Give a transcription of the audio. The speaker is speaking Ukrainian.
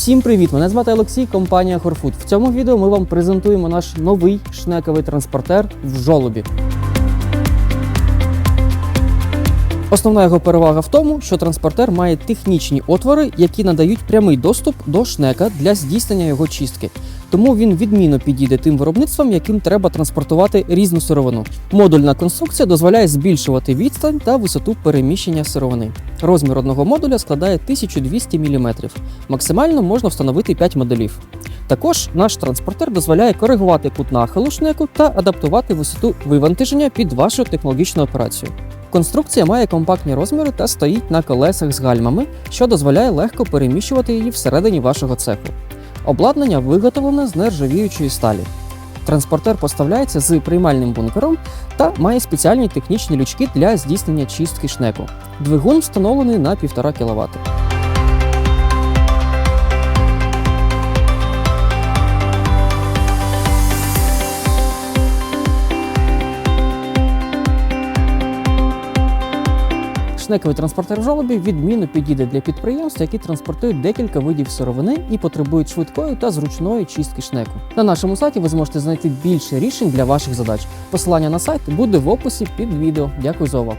Всім привіт! Мене звати Олексій, компанія Хорфуд. В цьому відео ми вам презентуємо наш новий шнековий транспортер в жолобі. Основна його перевага в тому, що транспортер має технічні отвори, які надають прямий доступ до шнека для здійснення його чистки. Тому він відмінно підійде тим виробництвам, яким треба транспортувати різну сировину. Модульна конструкція дозволяє збільшувати відстань та висоту переміщення сировини. Розмір одного модуля складає 1200 мм. Максимально можна встановити 5 моделів. Також наш транспортер дозволяє коригувати кут нахилу шнеку та адаптувати висоту вивантаження під вашу технологічну операцію. Конструкція має компактні розміри та стоїть на колесах з гальмами, що дозволяє легко переміщувати її всередині вашого цеху. Обладнання виготовлене з нержавіючої сталі. Транспортер поставляється з приймальним бункером та має спеціальні технічні лючки для здійснення чистки шнеку. Двигун встановлений на 1,5 кВт. Шнековий транспортер в відміну відмінно підійде для підприємств, які транспортують декілька видів сировини і потребують швидкої та зручної чистки шнеку. На нашому сайті ви зможете знайти більше рішень для ваших задач. Посилання на сайт буде в описі під відео. Дякую за увагу.